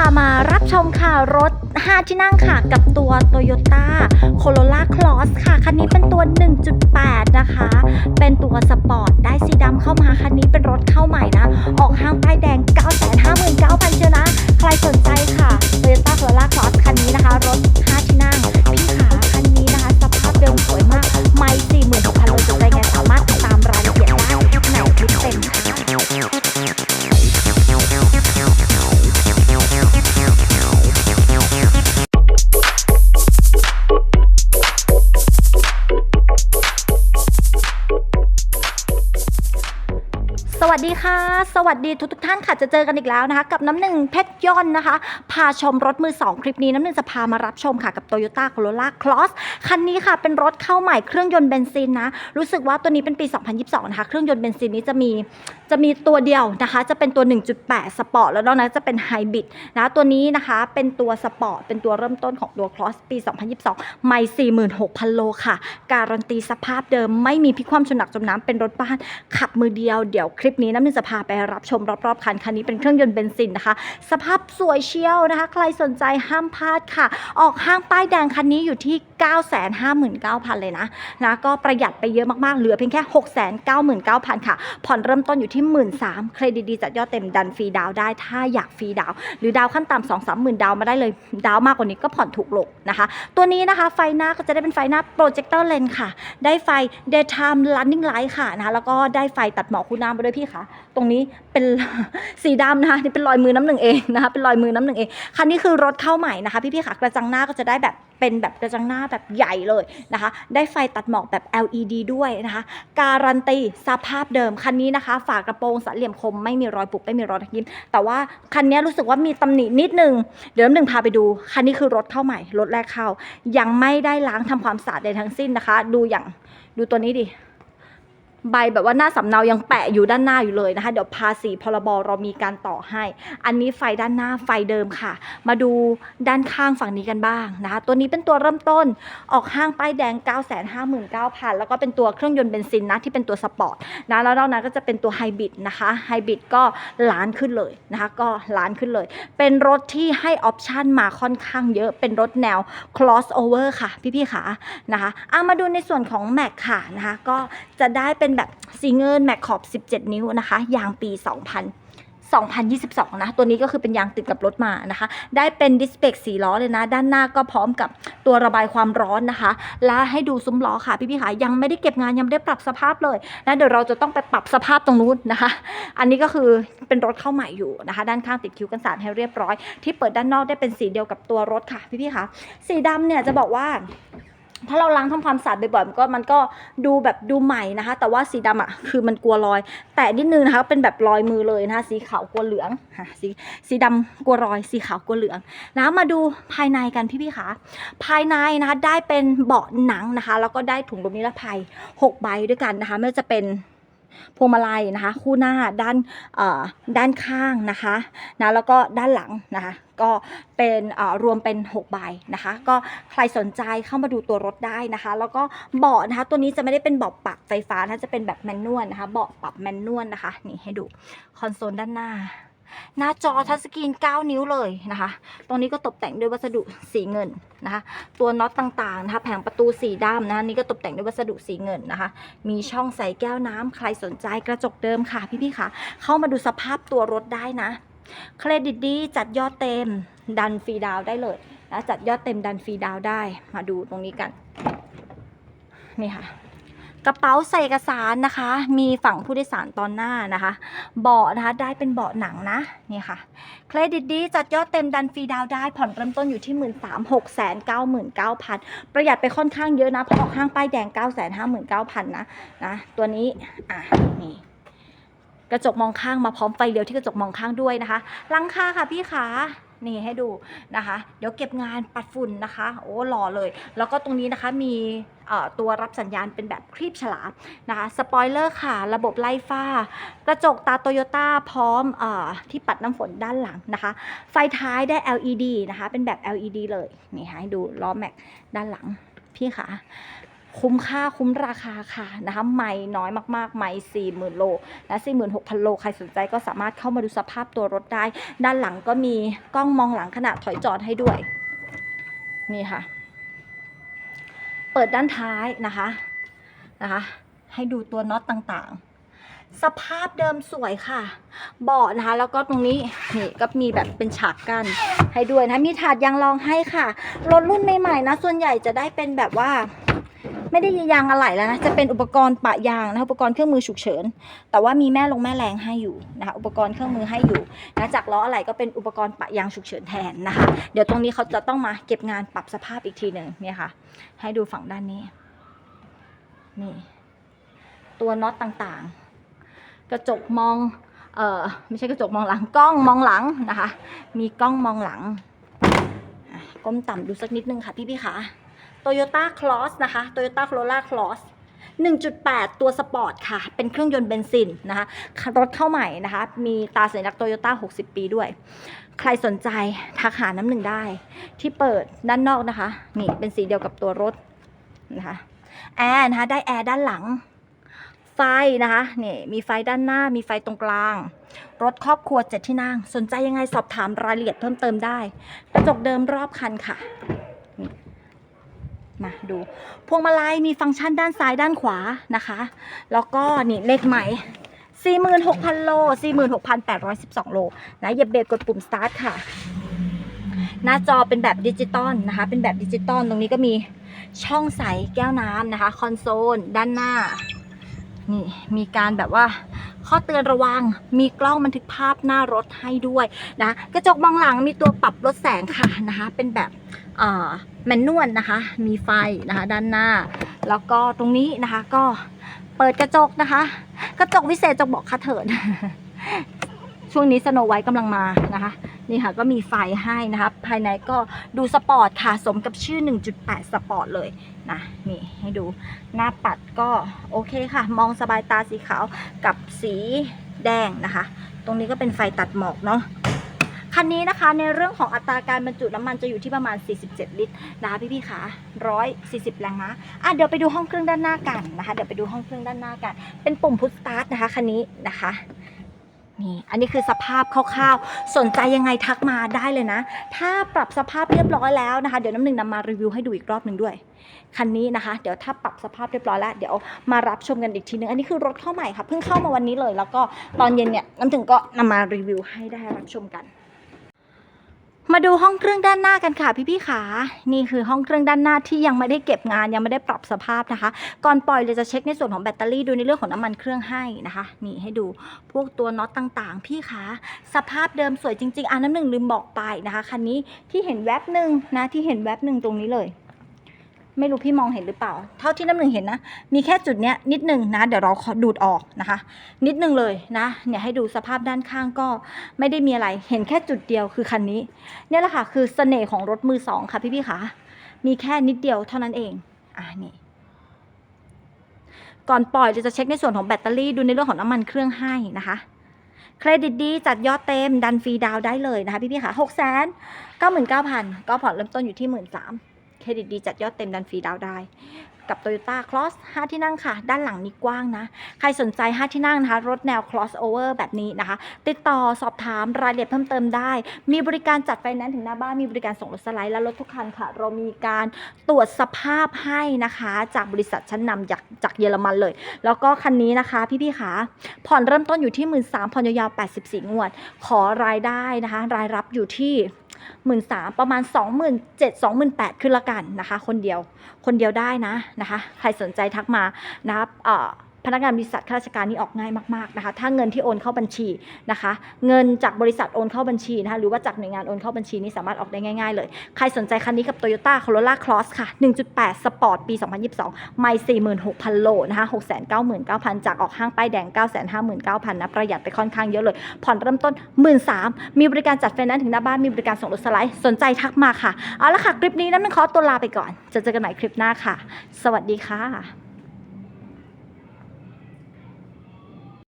ามารับชมค่ะรถ 5 ที่นั่งค่ะ กับตัว Toyota Corolla Cross ค่ะ คันนี้เป็นตัว 1.8 นะคะ เป็นตัวสปอร์ต ได้สีดำเข้ามา คันนี้เป็นรถเข้าใหม่นะ ออกห้างป้ายแดง 959,000เชียวนะ ใครสนใจค่ะ Toyota Corolla สวัสดีค่ะ สวัสดีทุกทุกท่านค่ะจะเจอกันอีกแล้วนะคะ กับน้ำหนึ่งเพชรย่อนนะคะ พาชมรถมือ 2 คลิปนี้น้ำหนึ่งจะพามารับชมค่ะกับ Toyota Corolla Cross คันนี้ค่ะเป็นรถเข้าใหม่เครื่องยนต์เบนซินนะ รู้สึกว่าตัวนี้เป็นปี 2022 นะคะ เครื่องยนต์เบนซินนี้จะมีจะมีตัวเดียวนะคะ จะเป็นตัว 1.8 สปอร์ตแล้วนอกนั้นจะเป็นไฮบริดนะตัวนี้นะคะเป็นตัวสปอร์ตเป็นตัวเริ่มต้นของตัว Cross ปี 2022 ไม่46,000 โลค่ะ การันตีสภาพเดิมไม่มีพิคว่ำชนหนักจมน้ำเป็นรถบ้านขับมือเดียวเดี๋ยวคลิปนี้น้ำหนึ่งจะพาไปรับชมรอบๆคันคันนี้เป็นเครื่องยนต์เบนซินนะคะ สภาพสวยเชี่ยวนะคะ ใครสนใจห้ามพลาดค่ะ ออกห้างป้ายแดงคันนี้อยู่ที่ 959,000 เลยนะนะ ก็ประหยัดไปเยอะมากๆ เหลือเพียงแค่ 699,000 ค่ะ ผ่อนเริ่มต้นอยู่ที่ 13,000เครดิตดีจัดยอดเต็มดันฟรีดาวได้ถ้าอยากฟรีดาว หรือดาวขั้นต่ำ2 3หมื่นดาวมาได้เลยดาวมากกว่านี้ก็ผ่อนถูกลงนะคะ ตัวนี้นะคะไฟหน้าก็จะได้เป็นไฟหน้าโปรเจคเตอร์เลนค่ะ ได้ไฟ daytime running light ค่ะนะคะแล้วก็ได้ไฟตัดหมอกคู่หน้ามาด้วยพี่คะตรงนี้เป็นสีดำนะคะนี่เป็นรอยมือน้ำหนึ่งเองนะคะเป็นรอยมือน้ำหนึ่งเองคันนี้คือรถเข้าใหม่นะคะพี่ๆค่ะกระจังหน้าก็จะได้แบบเป็นแบบกระจังหน้าแบบใหญ่เลยนะคะ ได้ไฟตัดหมอกแบบ LED ด้วยนะคะ การันตีสภาพเดิมคันนี้นะคะ ฝากระโปรงสันเหลี่ยมคมไม่มีรอยปุกไม่มีรอยทักยิ้มแต่ว่าคันนี้รู้สึกว่ามีตำหนินิดนึงเดี๋ยวน้ำหนึ่งพาไปดูคันนี้คือรถเข้าใหม่รถแรกเข้า ยังไม่ได้ล้างทำความสะอาดใดทั้งสิ้นนะคะ ดูอย่างดูตัวนี้ดิ ใบแบบว่าหน้าสำเนายังแปะอยู่ด้านหน้าอยู่เลยนะคะ เดี๋ยวภาษีพรบเรามีการต่อให้ อันนี้ไฟด้านหน้าไฟเดิมค่ะ มาดูด้านข้างฝั่งนี้กันบ้างนะคะ ตัวนี้เป็นตัวเริ่มต้นออกห้างป้ายแดง 959,000 แล้วก็เป็นตัวเครื่องยนต์เบนซินนะที่เป็นตัวสปอร์ตนะแล้วนอกนั้นก็จะเป็นตัวไฮบริดนะคะไฮบริดก็ล้านขึ้นเลยนะคะก็ล้านขึ้นเลย เป็นรถที่ให้ออปชันมาค่อนข้างเยอะเป็นรถแนว crossover ค่ะพี่ๆค่ะนะคะเอามาดูในส่วนของแม็กค่ะนะคะก็จะได้เป็นแบบสีเงินแม็กขอบ 17 นิ้วนะคะ ยางปี 2000 2022 นะ ตัวนี้ก็คือเป็นยางติดกับรถมานะคะ ได้เป็นดิสเบกสีล้อเลยนะ ด้านหน้าก็พร้อมกับตัวระบายความร้อนนะคะ และให้ดูซุ้มล้อค่ะ พี่ๆค่ะยังไม่ได้เก็บงานยังไม่ได้ปรับสภาพเลยนะเดี๋ยวเราจะต้องไปปรับสภาพตรงนู้นนะคะ อันนี้ก็คือเป็นรถเข้าใหม่อยู่นะคะ ด้านข้างติดคิ้วกันสานให้เรียบร้อย ที่เปิดด้านนอกได้เป็นสีเดียวกับตัวรถค่ะ พี่ๆค่ะสีดำเนี่ยจะบอกว่า ถ้าเราล้างทำความสะอาดบ่อยๆมันก็มันก็ดูแบบดูใหม่นะคะ แต่ว่าสีดำอะคือมันกลัวรอย แต่นิดนึงนะคะเป็นแบบรอยมือเลยนะคะ สีขาวกลัวเหลืองค่ะสีสีดำกลัวรอย สีขาวกลัวเหลืองนะมาดูภายในกันพี่ๆคะภายในนะคะได้เป็นเบาะหนังนะคะ แล้วก็ได้ถุงลมนิรภัย 6 ใบด้วยกันนะคะไม่ว่าจะเป็น พวงมาลัยนะคะ คู่หน้าด้านด้านข้างนะคะนะแล้วก็ด้านหลังนะคะ ก็เป็นรวมเป็น6ใบนะคะ ก็ใครสนใจเข้ามาดูตัวรถได้นะคะ แล้วก็เบาะนะคะ ตัวนี้จะไม่ได้เป็นเบาะปรับไฟฟ้านะจะเป็นแบบแมนนวลนะคะเบาะปรับแมนนวลนะคะนี่ให้ดูคอนโซลด้านหน้า หน้าจอทัชสกรีน 9 นิ้วเลยนะคะ ตรงนี้ก็ตกแต่งด้วยวัสดุสีเงินนะคะ ตัวน็อตต่างๆนะคะ แผงประตูสีดำนะคะนี่ก็ตกแต่งด้วยวัสดุสีเงินนะคะ มีช่องใส่แก้วน้ำใครสนใจกระจกเดิมค่ะพี่ๆค่ะ เข้ามาดูสภาพตัวรถได้นะ เครดิตดีจัดยอดเต็มดันฟรีดาวได้เลยนะจัดยอดเต็มดันฟรีดาวได้ มาดูตรงนี้กัน นี่ค่ะ กระเป๋าใส่เอกสารนะคะ มีฝั่งผู้โดยสารตอนหน้านะคะ เบาะนะคะได้เป็นเบาะหนังนะนี่ค่ะ เครดิตดีจัดยอดเต็มดันฟรีดาวได้ ผ่อนเริ่มต้นอยู่ที่หมื่นสามหกแสนเก้าหมื่นเก้าพันประหยัดไปค่อนข้างเยอะนะ เพราะออกห้างป้ายแดงเก้าแสนห้าหมื่นเก้าพันนะนะตัวนี้อะนี่กระจกมองข้างมาพร้อมไฟเลี้ยวที่กระจกมองข้างด้วยนะคะลังคาค่ะพี่ขา นี่ให้ดูนะคะ เดี๋ยวเก็บงานปัดฝุ่นนะคะ โอ้หล่อเลย แล้วก็ตรงนี้นะคะมีตัวรับสัญญาณเป็นแบบครีบฉลามนะคะสปอยเลอร์ค่ะ ระบบไล่ฟ้ากระจกตาโตโยต้าพร้อมอที่ปัดน้ำฝนด้านหลังนะคะ ไฟท้ายได้ LED นะคะ เป็นแบบ LED เลย นี่ให้ดูล้อแม็กด้านหลังพี่ขา คุ้มค่าคุ้มราคาค่ะนะคะไม่น้อยมากๆไม่สี่หมื่นโลและสี่หมื่นหกพันโล ใครสนใจก็สามารถเข้ามาดูสภาพตัวรถได้ ด้านหลังก็มีกล้องมองหลังขณะถอยจอดให้ด้วย นี่ค่ะ เปิดด้านท้ายนะคะนะคะ ให้ดูตัวน็อตต่างๆ สภาพเดิมสวยค่ะ เบาะนะคะ แล้วก็ตรงนี้นี่ก็มีแบบเป็นฉากกั้นให้ด้วยนะมีถาดยางรองให้ค่ะรถรุ่นใหม่ๆนะ ส่วนใหญ่จะได้เป็นแบบว่า ไม่ได้ยางอะไหล่แล้วนะ จะเป็นอุปกรณ์ปะยางนะคะอุปกรณ์เครื่องมือฉุกเฉิน แต่ว่ามีแม่ลงแม่แรงให้อยู่นะคะอุปกรณ์เครื่องมือให้อยู่นะจากล้ออะไหล่ก็เป็นอุปกรณ์ปะยางฉุกเฉินแทนนะคะ เดี๋ยวตรงนี้เขาจะต้องมาเก็บงานปรับสภาพอีกทีหนึ่งเนี่ยค่ะ ให้ดูฝั่งด้านนี้ นี่ ตัวน็อตต่างๆ กระจกมองเอ่อไม่ใช่กระจกมองหลังกล้องมองหลังนะคะ มีกล้องมองหลังก้มต่ำดูสักนิดนึงค่ะพี่พี่ๆค่ะ Toyota Cross นะคะ Toyota Corolla Cross 1.8 ตัวสปอร์ตค่ะ เป็นเครื่องยนต์เบนซินนะคะ รถเข้าใหม่นะคะ มีตาสัญลักษณ์โตโยต้า 60 ปีด้วย ใครสนใจทักหาน้ำหนึ่งได้ ที่เปิดด้านนอกนะคะ นี่เป็นสีเดียวกับตัวรถนะคะ แอร์นะคะ ได้แอร์ด้านหลัง ไฟนะคะ นี่มีไฟด้านหน้า มีไฟตรงกลาง รถครอบครัวเจ็ดที่นั่ง สนใจยังไงสอบถามรายละเอียดเพิ่มเติมได้ กระจกเดิมรอบคันค่ะ มาดูพวงมาลัยมีฟังก์ชันด้านซ้ายด้านขวานะคะ แล้วก็นี่เลขใหม่ 46,000 โล 46,812 โลนะเหยียบเบรกกดปุ่ม start ค่ะ หน้าจอเป็นแบบดิจิตอลนะคะ เป็นแบบดิจิตอลตรงนี้ก็มีช่องใส่แก้วน้ำนะคะ คอนโซล ด้านหน้า นี่มีการแบบว่าข้อเตือนระวัง มีกล้องบันทึกภาพหน้ารถให้ด้วยนะ กระจกมองหลังมีตัวปรับลดแสงค่ะนะคะ เป็นแบบ แมนนวลนะคะ มีไฟนะคะด้านหน้า แล้วก็ตรงนี้นะคะก็เปิดกระจกนะคะ กระจกวิเศษจงบอกค่ะเถิดช่วงนี้สโนไวท์กำลังมานะคะนี่ค่ะก็มีไฟให้นะคะภายในก็ดูสปอร์ตค่ะ สมกับชื่อ 1.8 สปอร์ตเลยนะนี่ให้ดูหน้าปัดก็โอเคค่ะ มองสบายตาสีขาวกับสีแดงนะคะ ตรงนี้ก็เป็นไฟตัดหมอกเนาะ คันนี้นะคะในเรื่องของอัตราการบรรจุน้ำมันจะอยู่ที่ประมาณ 47 ลิตรนะคะพี่ๆค่ะ140 แรงม้าอะเดี๋ยวไปดูห้องเครื่องด้านหน้ากันนะคะ เดี๋ยวไปดูห้องเครื่องด้านหน้ากัน เป็นปุ่มพุชสตาร์ทนะคะคันนี้นะคะนี่อันนี้คือสภาพคร่าวๆ สนใจยังไงทักมาได้เลยนะ ถ้าปรับสภาพเรียบร้อยแล้วนะคะ เดี๋ยวน้ำหนึ่งนำมารีวิวให้ดูอีกรอบหนึ่งด้วย คันนี้นะคะ เดี๋ยวถ้าปรับสภาพเรียบร้อยแล้ว เดี๋ยวมารับชมกันอีกทีนึง อันนี้คือรถเข้าใหม่ค่ะ เพิ่งเข้ามาวันนี้เลย แล้วก็ตอนเย็นเนี่ยน้ำถึงก็นำมารีวิวให้ได้รับชมกัน มาดูห้องเครื่องด้านหน้ากันค่ะพี่ๆขานี่คือห้องเครื่องด้านหน้าที่ยังไม่ได้เก็บงานยังไม่ได้ปรับสภาพนะคะ ก่อนปล่อยเราจะเช็คในส่วนของแบตเตอรี่ดูในเรื่องของน้ำมันเครื่องให้นะคะ นี่ให้ดูพวกตัวน็อตต่างๆ พี่ขาสภาพเดิมสวยจริงๆอ่าน้ำหนึ่งลืมบอกไปนะคะคันนี้ที่เห็นแวบหนึ่งนะที่เห็นแวบหนึ่งตรงนี้เลย ไม่รู้พี่มองเห็นหรือเปล่า เท่าที่น้ำหนึ่งเห็นนะ มีแค่จุดเนี้ยนิดหนึ่งนะ เดี๋ยวเราขอดูดออกนะคะ นิดหนึ่งเลยนะ เนี่ยให้ดูสภาพด้านข้างก็ไม่ได้มีอะไร เห็นแค่จุดเดียวคือคันนี้ เนี่ยแหละค่ะ คือเสน่ห์ของรถมือสองค่ะพี่พี่ๆค่ะมีแค่นิดเดียวเท่านั้นเอง อ่านี่ ก่อนปล่อยเราจะเช็คในส่วนของแบตเตอรี่ดูในเรื่องของน้ำมันเครื่องให้นะคะเครดิตดีจัดยอดเต็มดันฟรีดาวได้เลยนะคะพี่พี่ๆค่ะหกแสนเก้าหมื่นเก้าพันก็ผ่อนเริ่มต้นอยู่ที่หมื่นสาม เครดิตดีจัดยอดเต็มดันฟรีดาวได้ กับ Toyota Cross 5 ที่นั่งค่ะ ด้านหลังนี้กว้างนะ ใครสนใจ 5 ที่นั่งนะคะ รถแนว crossover แบบนี้นะคะ ติดต่อสอบถามรายละเอียดเพิ่มเติมได้ มีบริการจัดไฟแนนซ์ถึงหน้าบ้าน มีบริการส่งรถสไลด์และรถทุกคันค่ะ เรามีการตรวจสภาพให้นะคะ จากบริษัทชั้นนำจากจากเยอรมันเลย แล้วก็คันนี้นะคะ พี่ๆค่ะผ่อนเริ่มต้นอยู่ที่ 1 3ื่นผ่อนยาวๆ84 งวด ขอรายได้นะคะ รายรับอยู่ที่ หมื่นสามประมาณสองหมื่นเจ็ดสองหมื่นแปดขึ้นละกันนะคะ คนเดียวคนเดียวได้นะนะคะ ใครสนใจทักมานะครับ พนักงานบริษัทข้าราชการนี่ออกง่ายมากๆนะคะ ถ้าเงินที่โอนเข้าบัญชีนะคะ เงินจากบริษัทโอนเข้าบัญชีนะคะหรือว่าจากหน่วยงานโอนเข้าบัญชีนี่สามารถออกได้ง่ายๆเลย ใครสนใจคันนี้กับ Toyota Corolla Cross ค่ะ 1.8 Sport ปี 2022 ไม่ 46,000 โลนะคะ699,000 จากออกห้างป้ายแดง 959,000 นะ ประหยัดไปค่อนข้างเยอะเลย ผ่อนเริ่มต้น 13,000 มีบริการจัดไฟแนนซ์ถึงหน้าบ้าน มีบริการส่งรถสไลด์ สนใจทักมาค่ะ เอาละค่ะ คลิปนี้น้ำมันขอตัวลาไปก่อน จะเจอกันใหม่คลิปหน้าค่ะ สวัสดีค่ะ